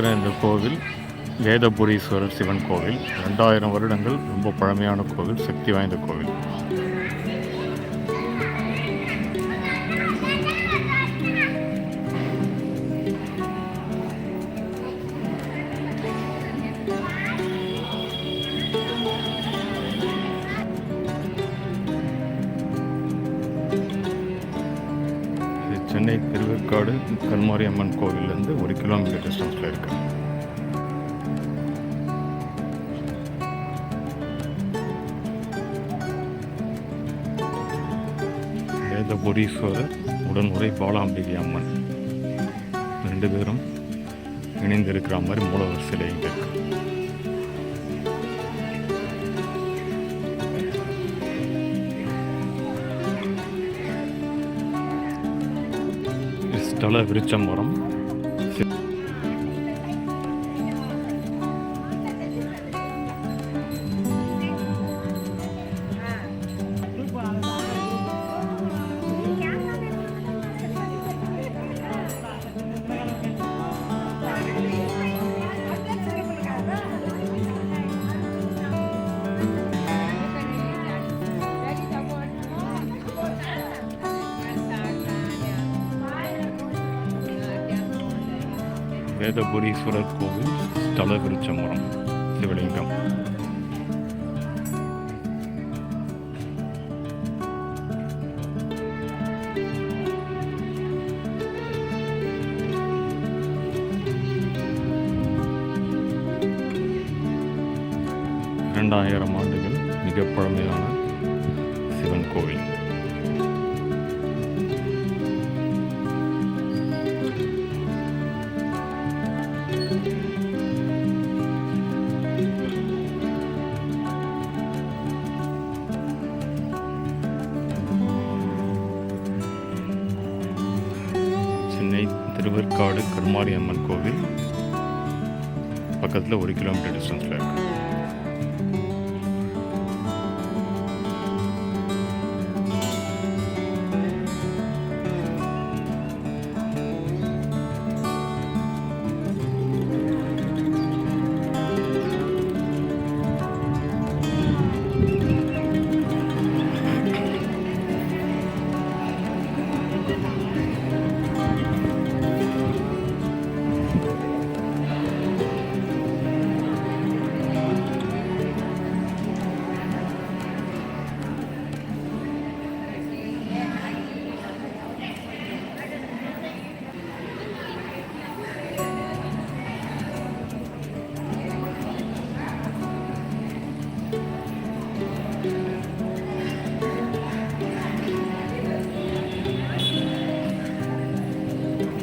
இருக்கிற இந்த கோவில் வேதபுரீஸ்வரர் சிவன் கோவில் ரெண்டாயிரம் வருடங்கள் ரொம்ப பழமையான கோவில் சக்தி வாய்ந்த கோவில். சென்னை திருவேற்காடு கல்மாரி அம்மன் கோவில்லேருந்து ஒரு கிலோமீட்டர் டிஸ்டன்ஸில் இருக்கு. வேதபுரீஸ்வரர் உடனுரை பாலாம்பிகை அம்மன். ரெண்டு பேரும் இணைந்திருக்கிற மாதிரி மூலவர் சிலை இங்கே தலை விருச்சம் விருச்சம்பரம். வேதபுரீஸ்வரர் கோவில் ஸ்தல விருச்சம்பரம். சிவலிங்கம் இரண்டாயிரம் ஆண்டுகள் மிக பழமையான சிவன் கோவில். சென்னை திருவேற்காடு கருமாரி அம்மன் கோவில். பக்கத்தில் ஒரு கிலோமீட்டர் டிஸ்டன்ஸில் இருக்கு.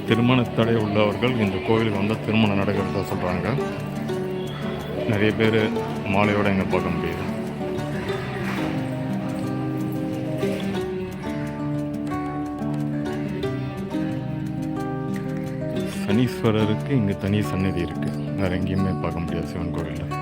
திருமண தடை உள்ளவர்கள் இந்த கோவிலுக்கு வந்தால் திருமணம் நடக்கிறதா சொல்கிறாங்க நிறைய பேர் மாலையோடு இங்கே பார்க்க முடியுது. சனீஸ்வரருக்கு இங்கே தனி சன்னதி இருக்குது வேறு எங்கேயுமே பார்க்க முடியாது சிவன் கோவிலில்.